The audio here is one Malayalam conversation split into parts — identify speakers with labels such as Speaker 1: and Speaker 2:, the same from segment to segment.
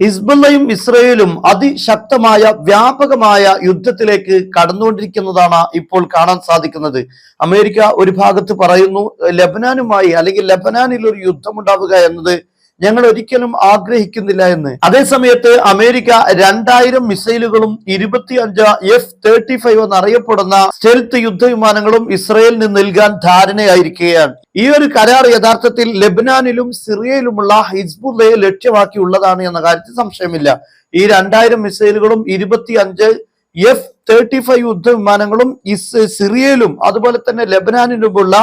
Speaker 1: ഹിസ്ബുള്ളയും ഇസ്രയേലും അതിശക്തമായ വ്യാപകമായ യുദ്ധത്തിലേക്ക് കടന്നുകൊണ്ടിരിക്കുന്നതാണ് ഇപ്പോൾ കാണാൻ സാധിക്കുന്നത്. അമേരിക്ക ഒരു ഭാഗത്ത് പറയുന്നു ലബനാനുമായി അല്ലെങ്കിൽ ലബനാനിൽ ഒരു യുദ്ധമുണ്ടാവുക എന്നത് ഞങ്ങൾ ഒരിക്കലും ആഗ്രഹിക്കുന്നില്ല എന്ന്. അതേസമയത്ത് അമേരിക്ക രണ്ടായിരം മിസൈലുകളും ഇരുപത്തി അഞ്ച് എഫ് തേർട്ടി ഫൈവ് എന്നറിയപ്പെടുന്ന സ്റ്റെൽത്ത് യുദ്ധവിമാനങ്ങളും ഇസ്രയേലിന് നൽകാൻ ധാരണയായിരിക്കുകയാണ്. ഈ ഒരു കരാർ യഥാർത്ഥത്തിൽ ലെബനാനിലും സിറിയയിലുമുള്ള ഹിസ്ബുള്ളയെ ലക്ഷ്യമാക്കിയുള്ളതാണ് എന്ന കാര്യത്തിൽ സംശയമില്ല. ഈ രണ്ടായിരം മിസൈലുകളും ഇരുപത്തി അഞ്ച് എഫ് തേർട്ടി ഫൈവ് യുദ്ധവിമാനങ്ങളും ഇസ് സിറിയയിലും അതുപോലെ തന്നെ ലെബനാനിലുമുള്ള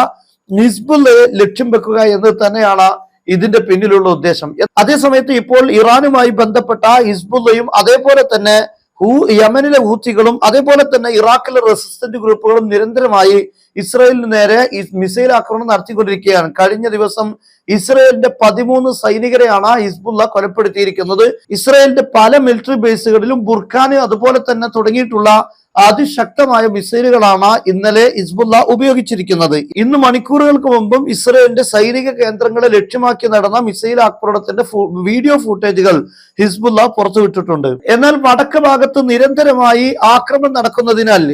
Speaker 1: ഹിസ്ബുള്ളയെ ലക്ഷ്യം വെക്കുക എന്ന് തന്നെയാണ് ഇതിന്റെ പിന്നിലുള്ള ഉദ്ദേശം. അതേസമയത്ത് ഇപ്പോൾ ഇറാനുമായി ബന്ധപ്പെട്ട ഹിസ്ബുള്ളയും അതേപോലെ തന്നെ ഹൂ യമനിലെ ഹൂത്തികളും അതേപോലെ തന്നെ ഇറാഖിലെ റെസിസ്റ്റന്റ് ഗ്രൂപ്പുകളും നിരന്തരമായി ഇസ്രയേലിന് നേരെ മിസൈൽ ആക്രമണം നടത്തിക്കൊണ്ടിരിക്കുകയാണ്. കഴിഞ്ഞ ദിവസം ഇസ്രായേലിന്റെ പതിമൂന്ന് സൈനികരെയാണ് ഹിസ്ബുള്ള കൊലപ്പെടുത്തിയിരിക്കുന്നത്. ഇസ്രയേലിന്റെ പല മിലിറ്ററി ബേസുകളിലും ബുർഖാന് അതുപോലെ തന്നെ തുടങ്ങിയിട്ടുള്ള അതിശക്തമായ മിസൈലുകളാണ് ഇന്നലെ ഇസ്ബുല്ല ഉപയോഗിച്ചിരിക്കുന്നത്. ഇന്ന് മണിക്കൂറുകൾക്ക് മുമ്പും ഇസ്രയേലിന്റെ സൈനിക കേന്ദ്രങ്ങളെ ലക്ഷ്യമാക്കി നടന്ന മിസൈൽ ആക്രമണത്തിന്റെ വീഡിയോ ഫുട്ടേജുകൾ ഹിസ്ബുല്ല പുറത്തുവിട്ടിട്ടുണ്ട്. എന്നാൽ വടക്ക് ഭാഗത്ത് നിരന്തരമായി ആക്രമണം നടക്കുന്നതിനാൽ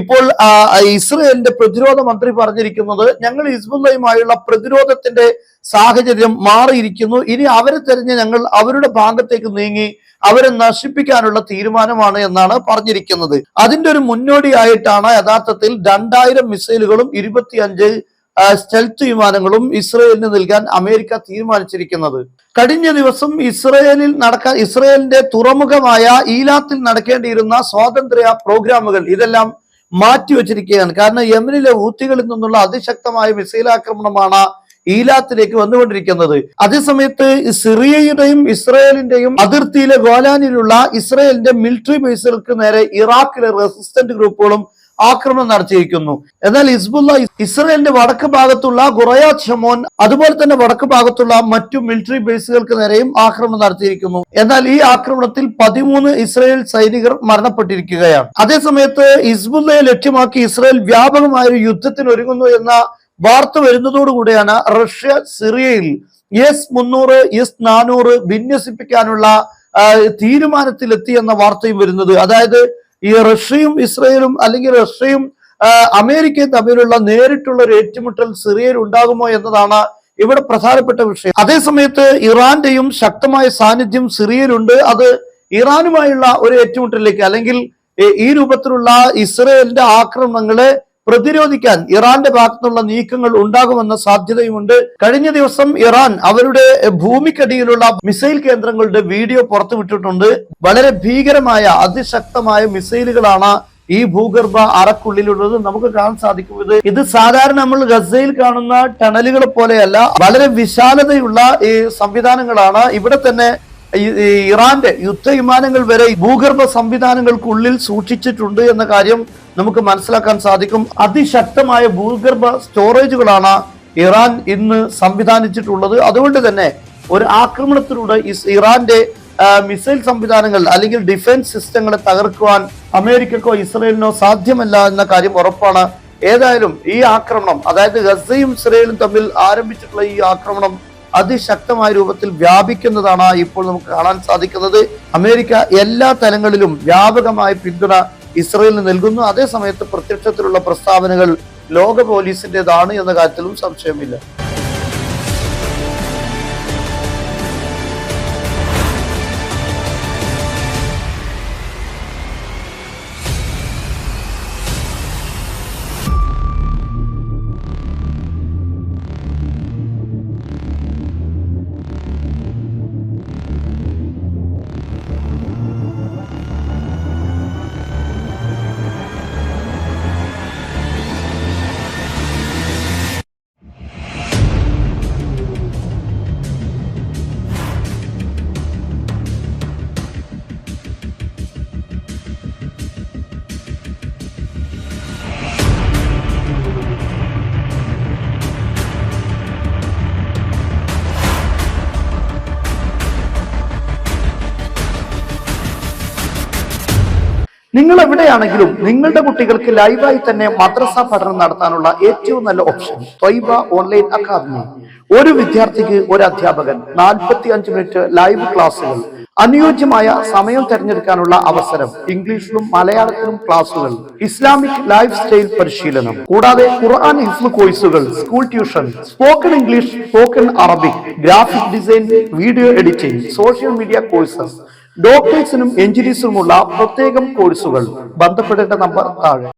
Speaker 1: ഇപ്പോൾ ഇസ്രയേലിന്റെ പ്രതിരോധ മന്ത്രി പറഞ്ഞിരിക്കുന്നത് ഞങ്ങൾ ഹിസ്ബുല്ലയുമായുള്ള പ്രതിരോധത്തിന്റെ സാഹചര്യം മാറിയിരിക്കുന്നു. ഇനി അവരെ തെരഞ്ഞ് ഞങ്ങൾ അവരുടെ ഭാഗത്തേക്ക് നീങ്ങി അവരെ നശിപ്പിക്കാനുള്ള തീരുമാനമാണ് എന്നാണ് പറഞ്ഞിരിക്കുന്നത്. അതിന്റെ ഒരു മുന്നോടിയായിട്ടാണ് യഥാർത്ഥത്തിൽ രണ്ടായിരം മിസൈലുകളും ഇരുപത്തിയഞ്ച് സ്റ്റെൽത്ത് വിമാനങ്ങളും ഇസ്രയേലിന് നൽകാൻ അമേരിക്ക തീരുമാനിച്ചിരിക്കുന്നത്. കഴിഞ്ഞ ദിവസം ഇസ്രയേലിൽ നടക്കാൻ ഇസ്രയേലിന്റെ തുറമുഖമായ ഈലാത്തിൽ നടക്കേണ്ടിയിരുന്ന സ്വാതന്ത്ര്യ പ്രോഗ്രാമുകൾ ഇതെല്ലാം മാറ്റിവെച്ചിരിക്കുകയാണ്. കാരണം യമനിലെ ഊത്തികളിൽ നിന്നുള്ള അതിശക്തമായ മിസൈൽ ആക്രമണമാണ് ഈലാത്തിലേക്ക് വന്നുകൊണ്ടിരിക്കുന്നത്. അതേസമയത്ത് സിറിയയുടെയും ഇസ്രയേലിന്റെയും അതിർത്തിയിലെ ഗോലാനിലുള്ള ഇസ്രയേലിന്റെ മിലിറ്ററി ബേസുകൾക്ക് നേരെ ഇറാഖിലെ റെസിസ്റ്റന്റ് ഗ്രൂപ്പുകളും ആക്രമണം നടത്തിയിരിക്കുന്നു. എന്നാൽ ഹിസ്ബുല്ല ഇസ്രയേലിന്റെ വടക്ക് ഭാഗത്തുള്ള ഗുറയാ ഷമോൻ അതുപോലെ തന്നെ വടക്ക് ഭാഗത്തുള്ള മറ്റു മിലിറ്ററി ബേസുകൾക്ക് നേരെയും ആക്രമണം നടത്തിയിരിക്കുന്നു. എന്നാൽ ഈ ആക്രമണത്തിൽ പതിമൂന്ന് ഇസ്രയേൽ സൈനികർ മരണപ്പെട്ടിരിക്കുകയാണ്. അതേസമയത്ത് ഹിസ്ബുല്ലയെ ലക്ഷ്യമാക്കി ഇസ്രയേൽ വ്യാപകമായ ഒരു യുദ്ധത്തിന് ഒരുങ്ങുന്നു എന്ന വാർത്ത വരുന്നതോടുകൂടിയാണ് റഷ്യ സിറിയയിൽ എസ് മുന്നൂറ് എസ് നാനൂറ് വിന്യസിപ്പിക്കാനുള്ള തീരുമാനത്തിലെത്തി എന്ന വാർത്തയും വരുന്നത്. അതായത് ഈ റഷ്യയും ഇസ്രയേലും അല്ലെങ്കിൽ റഷ്യയും അമേരിക്കയും തമ്മിലുള്ള നേരിട്ടുള്ള ഒരു ഏറ്റുമുട്ടൽ സിറിയയിൽ ഉണ്ടാകുമോ എന്നതാണ് ഇവിടെ പ്രധാനപ്പെട്ട വിഷയം. അതേസമയത്ത് ഇറാന്റെയും ശക്തമായ സാന്നിധ്യം സിറിയയിലുണ്ട്. അത് ഇറാനുമായുള്ള ഒരു ഏറ്റുമുട്ടലിലേക്ക് അല്ലെങ്കിൽ ഈ രൂപത്തിലുള്ള ഇസ്രയേലിന്റെ ആക്രമണങ്ങളെ പ്രതിരോധിക്കാൻ ഇറാന്റെ ഭാഗത്തുനിന്നുള്ള നീക്കങ്ങൾ ഉണ്ടാകുമെന്ന സാധ്യതയുമുണ്ട്. കഴിഞ്ഞ ദിവസം ഇറാൻ അവരുടെ ഭൂമിക്കടിയിലുള്ള മിസൈൽ കേന്ദ്രങ്ങളുടെ വീഡിയോ പുറത്തുവിട്ടിട്ടുണ്ട്. വളരെ ഭീകരമായ അതിശക്തമായ മിസൈലുകളാണ് ഈ ഭൂഗർഭ അറക്കുള്ളിലുള്ളത്. നമുക്ക് കാണാൻ സാധിക്കും ഇത്. ഇത് സാധാരണ നമ്മൾ ഗസയിൽ കാണുന്ന ടണലുകൾ പോലെയല്ല വളരെ വിശാലതയുള്ള ഈ സംവിധാനങ്ങളാണ്. ഇവിടെ തന്നെ ഇറാന്റെ യുദ്ധ വിമാനങ്ങൾ വരെ ഭൂഗർഭ സംവിധാനങ്ങൾക്കുള്ളിൽ സൂക്ഷിച്ചിട്ടുണ്ട് എന്ന കാര്യം നമുക്ക് മനസ്സിലാക്കാൻ സാധിക്കും. അതിശക്തമായ ഭൂഗർഭ സ്റ്റോറേജുകളാണ് ഇറാൻ ഇന്ന് സംവിധാനിച്ചിട്ടുള്ളത്. അതുകൊണ്ട് തന്നെ ഒരു ആക്രമണത്തിലൂടെ ഇറാന്റെ മിസൈൽ സംവിധാനങ്ങൾ അല്ലെങ്കിൽ ഡിഫൻസ് സിസ്റ്റങ്ങളെ തകർക്കുവാൻ അമേരിക്കക്കോ ഇസ്രയേലിനോ സാധ്യമല്ല എന്ന കാര്യം ഉറപ്പാണ്. ഏതായാലും ഈ ആക്രമണം അതായത് ഗസയും ഇസ്രയേലും തമ്മിൽ ആരംഭിച്ചിട്ടുള്ള ഈ ആക്രമണം അതിശക്തമായ രൂപത്തിൽ വ്യാപിക്കുന്നതാണ് ഇപ്പോൾ നമുക്ക് കാണാൻ സാധിക്കുന്നത്. അമേരിക്ക എല്ലാ തലങ്ങളിലും വ്യാപകമായ പിന്തുണ ഇസ്രയേലിന് നൽകുന്നു. അതേസമയത്ത് പ്രത്യക്ഷത്തിലുള്ള പ്രസ്താവനകൾ ലോക പോലീസിന്റേതാണ് എന്ന കാര്യത്തിലും സംശയമില്ല. നിങ്ങൾ എവിടെയാണെങ്കിലും നിങ്ങളുടെ കുട്ടികൾക്ക് ലൈവായി തന്നെ മദ്രസ പഠനം നടത്താനുള്ള ഏറ്റവും നല്ല ഓപ്ഷൻ ത്വൈബ ഓൺലൈൻ അക്കാദമി. ഒരു വിദ്യാർത്ഥിക്ക് ഒരു അധ്യാപകൻ നാൽപ്പത്തി അഞ്ച് മിനിറ്റ് ലൈവ് ക്ലാസ്സുകൾ അനുയോജ്യമായ സമയം തിരഞ്ഞെടുക്കാനുള്ള അവസരം ഇംഗ്ലീഷിലും മലയാളത്തിലും ക്ലാസുകൾ ഇസ്ലാമിക് ലൈഫ് സ്റ്റൈൽ പരിശീലനം. കൂടാതെ ഖുർആൻ ഹിഫ്ലു കോഴ്സുകൾ school tuition spoken English spoken Arabic graphic design video editing social media courses ഡോക്ടേഴ്സിനും എഞ്ചിനീയേഴ്സിനുമുള്ള പ്രത്യേകം കോഴ്സുകൾ. ബന്ധപ്പെടേണ്ട നമ്പർ താഴെ.